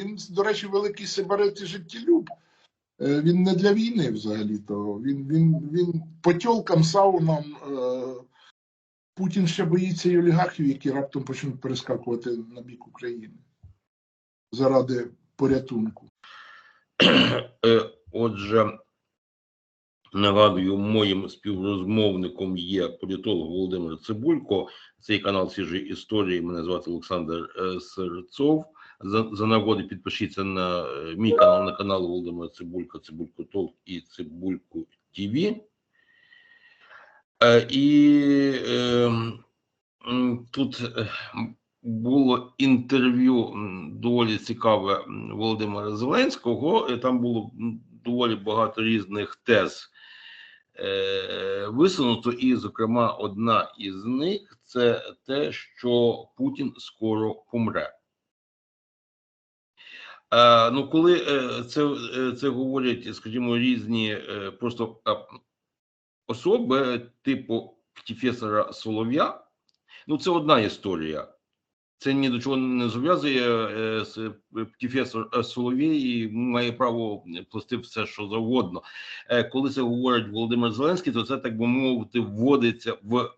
Він, до речі, великий сепарат і життєлюб. Е, Він не для війни взагалі-то. Він, він, він по тьолкам, саунам. е, Путін ще боїться і олігархів, які раптом почнуть перескакувати на бік України заради порятунку. Е, Отже, нагадую, моїм співрозмовником є політолог Володимир Цибулько. Цей канал свіжі історії. Мене звати Олександр Серцов. За, за нагоди підпишіться на е, мій канал на канал Володимира Цибулько, Цибулько Толк і Цибулько ТВ. Е, і е, м, тут е, було інтерв'ю доволі цікаве Володимира Зеленського. Там було доволі багато різних тез е, висунуто, і, зокрема, одна із них це те, що Путін скоро помре. Е, ну, коли е, це, е, це говорять, скажімо, різні просто особи, типу професора Солов'я, ну це одна історія. Це ні до чого не зобов'язує професор Соловій і має право плести все, що завгодно. Коли це говорить Володимир Зеленський, то це так би мовити вводиться в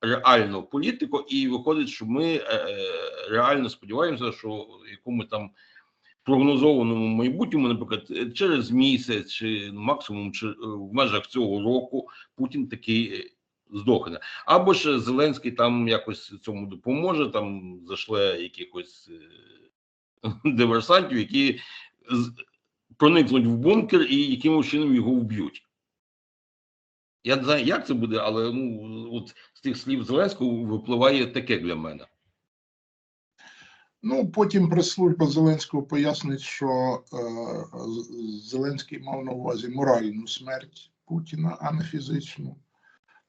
реальну політику, і виходить, що ми реально сподіваємося, що якому там прогнозованому майбутньому, наприклад, е, через місяць чи максимум чи, е, в межах цього року Путін такий е, здохне. Або ж Зеленський там якось цьому допоможе, там зашле якихось диверсантів, які проникнуть в бункер і якимось чином його вб'ють. Я не знаю, як це буде, але ну от з тих слів Зеленського випливає таке для мене. Ну, потім прес-служба Зеленського пояснить, що е, Зеленський мав на увазі моральну смерть Путіна, а не фізичну.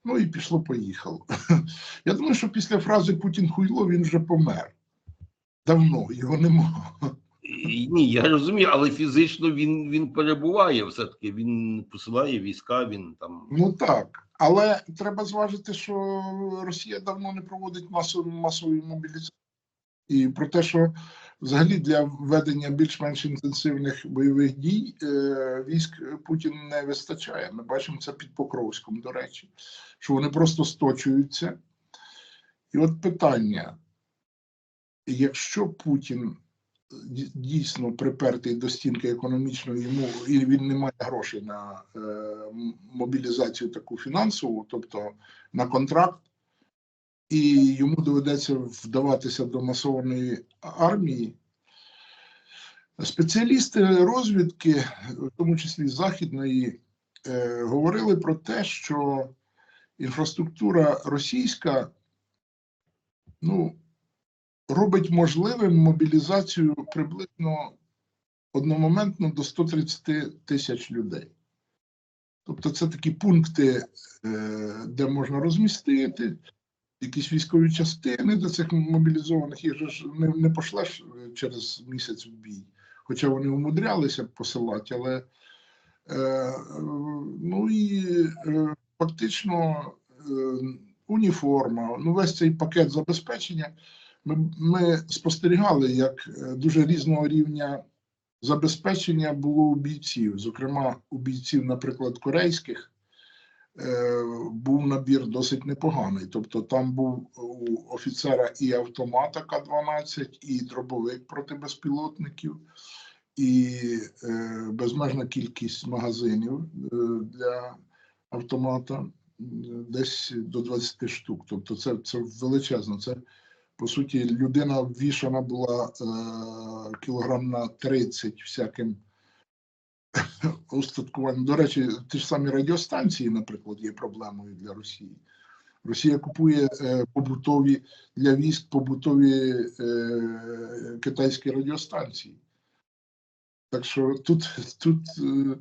Ну і пішло-поїхало. Я думаю, що після фрази Путін хуйло він вже помер. Давно його нема. І- Ні, я розумію, але фізично він, він перебуває все-таки. Він посилає війська, він там. Ну так. Але треба зважити, що Росія давно не проводить масову масової мобілізації. І про те, що взагалі для ведення більш-менш інтенсивних бойових дій е, військ Путін не вистачає. Ми бачимо це під Покровськом, до речі, що вони просто сточуються. І от питання: якщо Путін дійсно припертий до стінки економічно, йому і він не має грошей на е, мобілізацію таку фінансову, тобто на контракт, і йому доведеться вдаватися до масованої армії. Спеціалісти розвідки, в тому числі західної, е, говорили про те, що інфраструктура російська ну, робить можливим мобілізацію приблизно одномоментно до 130 тисяч людей. Тобто це такі пункти, е, де можна розмістити якісь військові частини до цих мобілізованих, їх ж не, не пошлеш через місяць в бій. Хоча вони умудрялися посилати, але е, ну і е, фактично е, уніформа, ну весь цей пакет забезпечення. Ми, ми спостерігали, як е, дуже різного рівня забезпечення було у бійців. Зокрема, у бійців, наприклад, корейських був набір досить непоганий. Тобто там був у офіцера і автомата К-12, і дробовик проти безпілотників, і е, безмежна кількість магазинів е, для автомата, десь до 20 штук. Тобто це, це величезно. Це по суті, людина ввішана була е, кілограм на 30 всяким устаткуванням. До речі, ті ж самі радіостанції, наприклад, є проблемою для Росії. Росія купує е, побутові для військ побутові е, китайські радіостанції. Так що тут, тут е,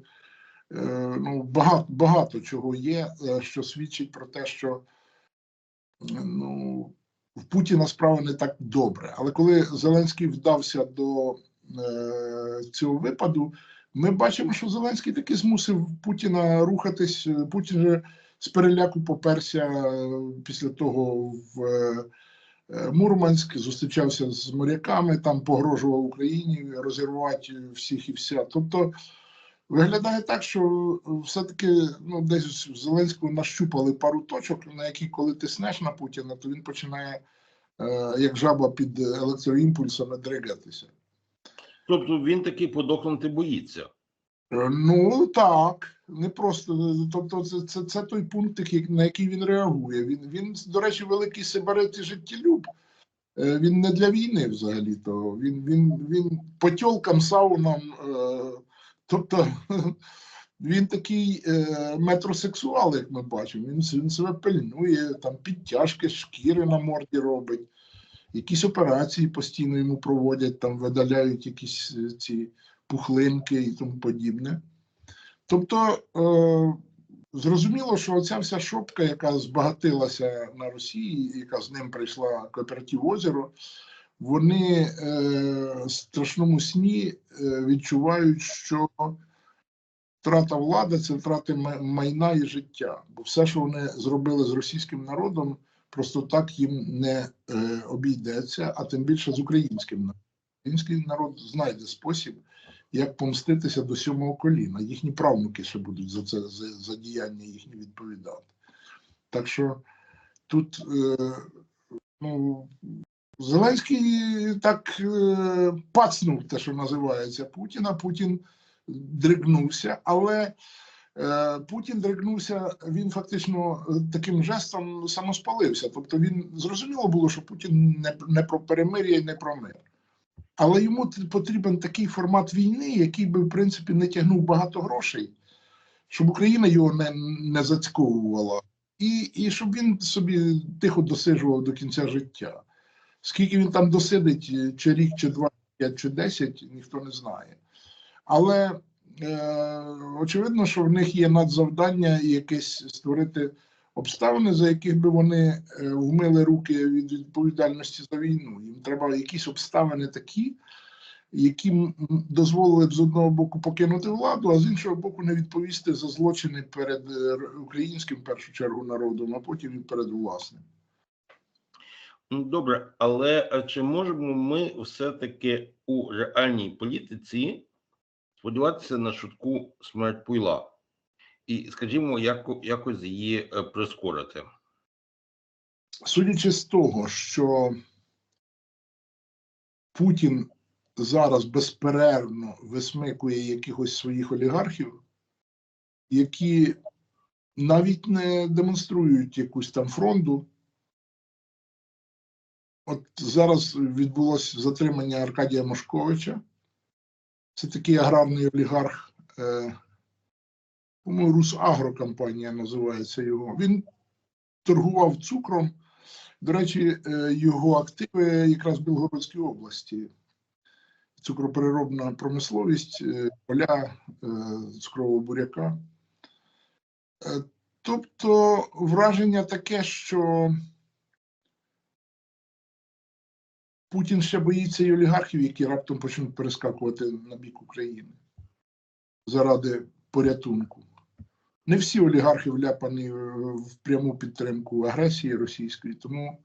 е, ну, багато, багато чого є, е, що свідчить про те, що ну, в Путіна справа не так добре. Але коли Зеленський вдався до е, цього випаду, ми бачимо, що Зеленський таки змусив Путіна рухатись. Путін же з переляку поперся е, після того в е, е, Мурманськ, зустрічався з моряками, там погрожував Україні розірвати всіх і вся. Тобто виглядає так, що все-таки ну, десь в Зеленського нащупали пару точок, на які, коли тиснеш на Путіна, то він починає, е, як жаба під електроімпульсами, дригатися. Тобто він таки подохнути боїться. Е, Ну так, не просто. Тобто, це, це, це той пункт, на який він реагує. Він, він, до речі, великий сибарит і життєлюб. Е, Він не для війни взагалі-то. Він, він, він по тьолкам, саунам. е, Тобто він такий е, метросексуал, як ми бачимо. Він, він себе пильнує, там підтяжки шкіри на морді робить. Якісь операції постійно йому проводять, там видаляють якісь е, ці пухлинки і тому подібне. Тобто, е, зрозуміло, що оця вся шопка, яка збагатилася на Росії, яка з ним прийшла кооператив озеро, вони е, в страшному сні е, відчувають, що втрата влади це втрати майна і життя. Бо все, що вони зробили з російським народом, просто так їм не е, обійдеться, а тим більше з українським народом. Український народ знайде спосіб, як помститися до сьомого коліна. Їхні правнуки ще будуть за це за, за діяння їхні відповідати. Так що тут е, ну, Зеленський так е, пацнув те, що називається Путіна. Путін дригнувся, але Путін дригнувся, він фактично е, таким жестом самоспалився. Тобто він зрозуміло було, що Путін не, не про перемир'я і не про мир. Але йому потрібен такий формат війни, який би, в принципі, не тягнув багато грошей, щоб Україна його не, не зацьковувала, і, і щоб він собі тихо досиджував до кінця життя. Скільки він там досидить, е, чи рік, чи два, чи десять, ніхто не знає. Але е, очевидно, що в них є надзавдання якесь створити обставини, за яких би вони е, вмили руки від відповідальності за війну. Їм треба якісь обставини такі, які дозволили б з одного боку покинути владу, а з іншого боку не відповісти за злочини перед е, українським в першу чергу народом, а потім і перед власним. Ну, добре, але е, чи можемо ми все-таки у реальній політиці сподіватися на швидку смерть Пуйла і, скажімо, яко, якось її е, прискорити? Судячи з того, що Путін зараз безперервно висмикує якихось своїх олігархів, які навіть не демонструють якусь там фронту. От зараз відбулося затримання Аркадія Мошковича. Це такий аграрний олігарх, е, по-моєму, Русагро компанія називається його. Він торгував цукром. До речі, е, його активи якраз в Білгородській області. Цукропереробна промисловість, е, поля е, цукрового буряка. Е, Тобто враження таке, що Путін ще боїться і олігархів, які раптом почнуть перескакувати на бік України заради порятунку. Не всі олігархи вляпані в- пряму підтримку агресії російської, тому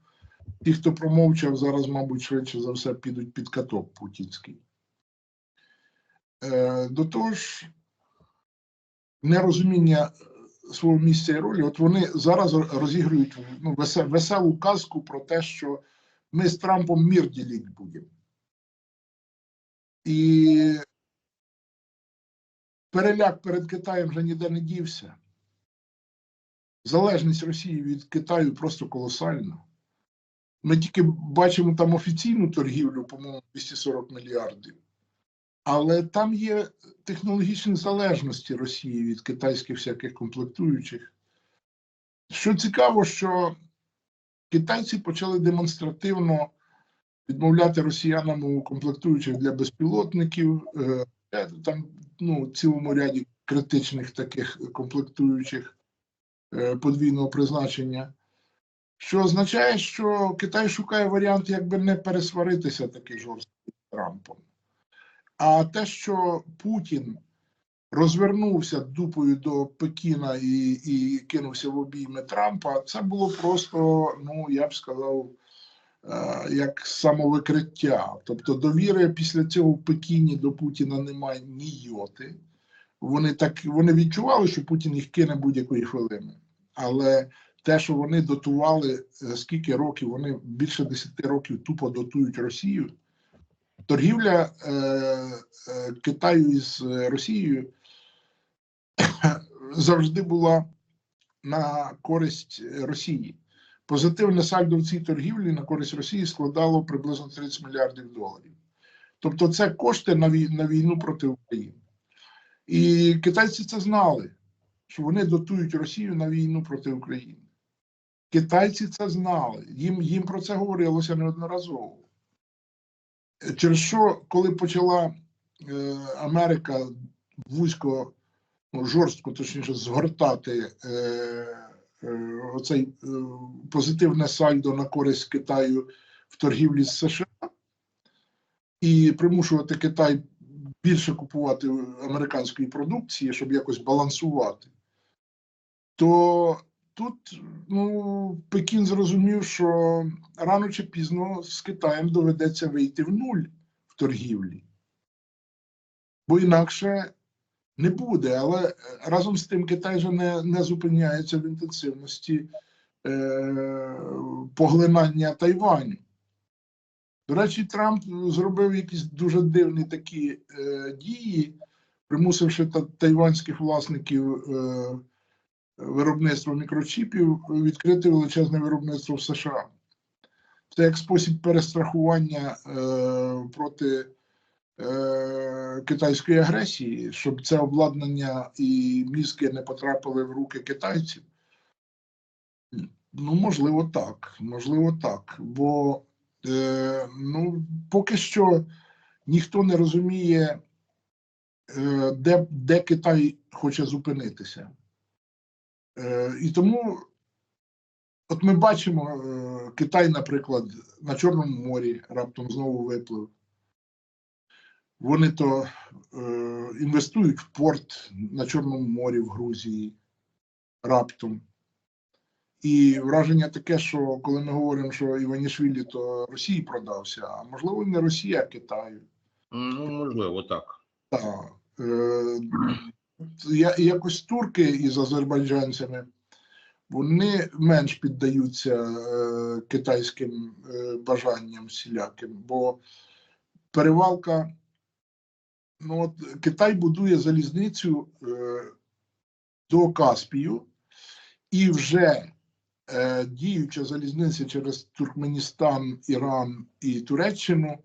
ті, хто промовчав, зараз, мабуть, швидше за все підуть під каток путінський. Е, до того ж, нерозуміння свого місця і ролі, от вони зараз розігрують ну, веселу казку про те, що ми з Трампом мір ділити будемо. І переляк перед Китаєм вже ніде не дівся. Залежність Росії від Китаю просто колосальна. Ми тільки бачимо там офіційну торгівлю, по-моєму, 240 мільярдів. Але там є технологічні залежності Росії від китайських всяких комплектуючих. Що цікаво, що китайці почали демонстративно відмовляти росіянам у комплектуючих для безпілотників, е, е, там ну, цілому ряді критичних таких комплектуючих е, подвійного призначення. Що означає, що Китай шукає варіант, як би не пересваритися таки жорстко з Трампом. А те, що Путін розвернувся дупою до Пекіна і, і кинувся в обійми Трампа, це було просто, ну я б сказав, е, як самовикриття. Тобто довіри після цього в Пекіні до Путіна немає ні йоти. Вони так вони відчували, що Путін їх кине будь-якої хвилини. Але те, що вони дотували е, скільки років, вони більше 10 років тупо дотують Росію. Торгівля е, е, Китаю із е, Росією завжди була на користь Росії. Позитивне сальдо в цій торгівлі на користь Росії складало приблизно 30 мільярдів доларів. Тобто, це кошти на вій- на війну проти України. І китайці це знали, що вони дотують Росію на війну проти України. Китайці це знали, їм, їм про це говорилося неодноразово. Через що, коли почала е, Америка вузько, жорстко, точніше, згортати е, е, оцей е, позитивне сальдо на користь Китаю в торгівлі з США і примушувати Китай більше купувати американської продукції, щоб якось балансувати, то тут ну, Пекін зрозумів, що рано чи пізно з Китаєм доведеться вийти в нуль в торгівлі. Бо інакше не буде. Але разом з тим Китай же не, не зупиняється в інтенсивності е, поглинання Тайваню. До речі, Трамп зробив якісь дуже дивні такі е, дії, примусивши та, тайванських власників е, виробництва мікрочіпів відкрити величезне виробництво в США. Це як спосіб перестрахування е, проти е, китайської агресії, щоб це обладнання і мізки не потрапили в руки китайців. Ну, можливо, так. Можливо, так. Бо е, ну, поки що ніхто не розуміє, е, де, де Китай хоче зупинитися. Е, і тому, от ми бачимо, е, Китай, наприклад, на Чорному морі раптом знову виплив. Вони то е, інвестують в порт на Чорному морі в Грузії раптом. І враження таке, що коли ми говоримо, що Іванішвілі то Росії продався, а можливо, не Росія, а Китаю. Ну, можливо, так. Так. Е, я, якось турки із азербайджанцями вони менш піддаються е, китайським е, бажанням всіляким, бо перевалка. Ну, от Китай будує залізницю е, до Каспію, і вже е, діюча залізниця через Туркменістан, Іран і Туреччину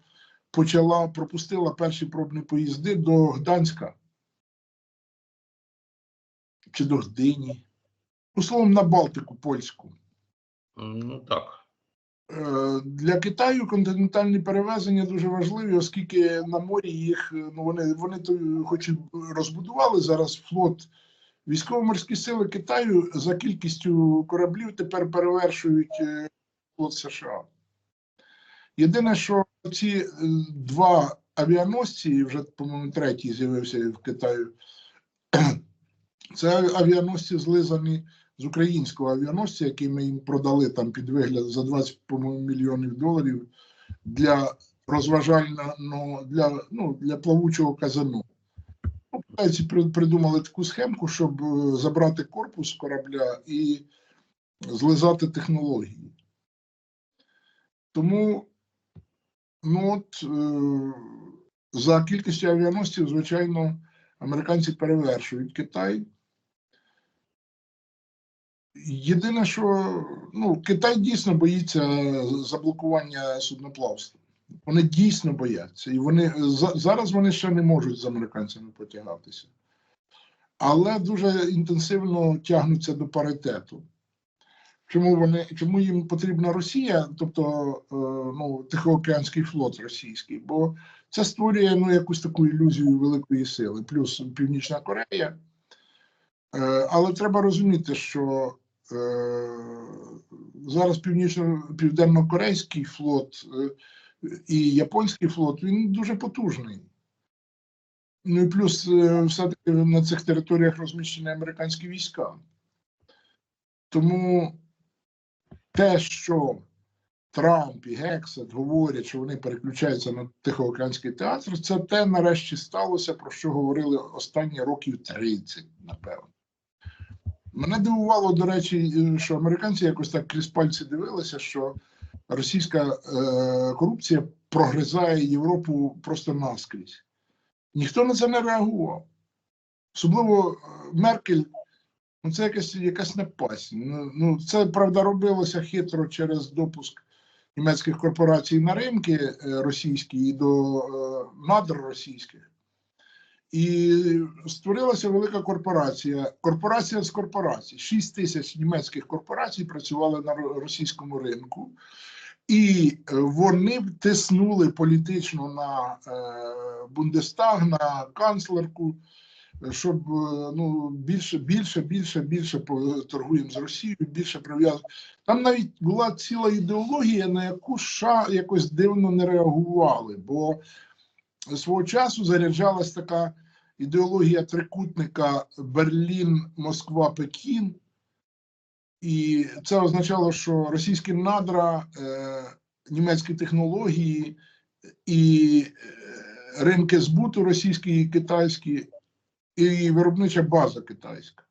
почала пропустила перші пробні поїзди до Гданська чи до Гдині. Ну, словом, на Балтику польську. Ну так. Е, Для Китаю континентальні перевезення дуже важливі, оскільки на морі їх е, ну вони вони то хоч і розбудували зараз флот. Військово-морські сили Китаю за кількістю кораблів тепер перевершують е, флот США. Єдине, що ці два авіаносці, і вже, по-моєму, третій з'явився в Китаю, це авіаносці злизані з українського авіаносця, який ми їм продали там під вигляд за 20 по-моєму, мільйонів доларів для розважального для, ну, для плавучого казану. Ну, Китайці придумали таку схемку, щоб е, забрати корпус корабля і злизати технології. Тому ну от, е, за кількістю авіаносців, звичайно, американці перевершують Китай. Єдине, що ну, Китай дійсно боїться заблокування судноплавства. Вони дійсно бояться. І вони за- зараз вони ще не можуть з американцями потягатися. Але дуже інтенсивно тягнуться до паритету. Чому вони чому їм потрібна Росія, тобто е, ну, Тихоокеанський флот російський? Бо це створює ну, якусь таку ілюзію великої сили, плюс Північна Корея. Е, але треба розуміти, що зараз північно-південно-корейський флот е, і японський флот він дуже потужний. Ну і плюс е, все-таки на цих територіях розміщені американські війська. Тому те, що Трамп і Гексет говорять, що вони переключаються на Тихоокеанський театр, це те нарешті сталося, про що говорили останні років 30, напевно. Мене дивувало, до речі, що американці якось так крізь пальці дивилися, що російська е, корупція прогризає Європу просто наскрізь. Ніхто на це не реагував. Особливо е, Меркель, ну це якась, якась напасть. Ну, ну, це правда робилося хитро через допуск німецьких корпорацій на ринки е, російські і до е, надр російських. І створилася велика корпорація. Корпорація з корпорацій. 6 тисяч німецьких корпорацій працювали на російському ринку, і е, вони тиснули політично на е, Бундестаг, на канцлерку, щоб е, ну, більше, більше, більше, більше торгуємо з Росією, більше прив'язуємо. Там навіть була ціла ідеологія, на яку США якось дивно не реагували, бо свого часу заряджалась така ідеологія трикутника Берлін, Москва, Пекін. І це означало, що російські надра, е, німецькі технології і е, ринки збуту російські і китайські, і виробнича база китайська.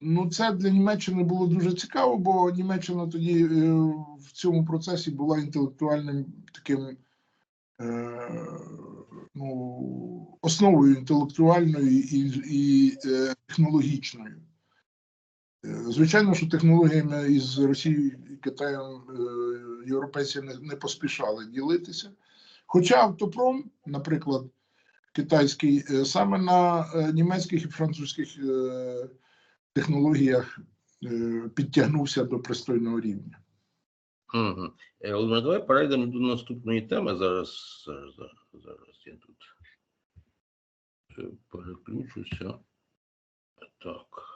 Ну, це для Німеччини було дуже цікаво, бо Німеччина тоді е, в цьому процесі була інтелектуальним таким ну, основою інтелектуальною і, і е, технологічною. Е, Звичайно, що технологіями із Росією і Китаєм е, європейці не, не поспішали ділитися. Хоча автопром, наприклад, китайський, е, саме на е, німецьких і французьких е, технологіях е, підтягнувся до пристойного рівня. Володимир, давай перейдемо до наступної теми. Зараз, зараз, зараз, зараз я тут е, переключуся. Так.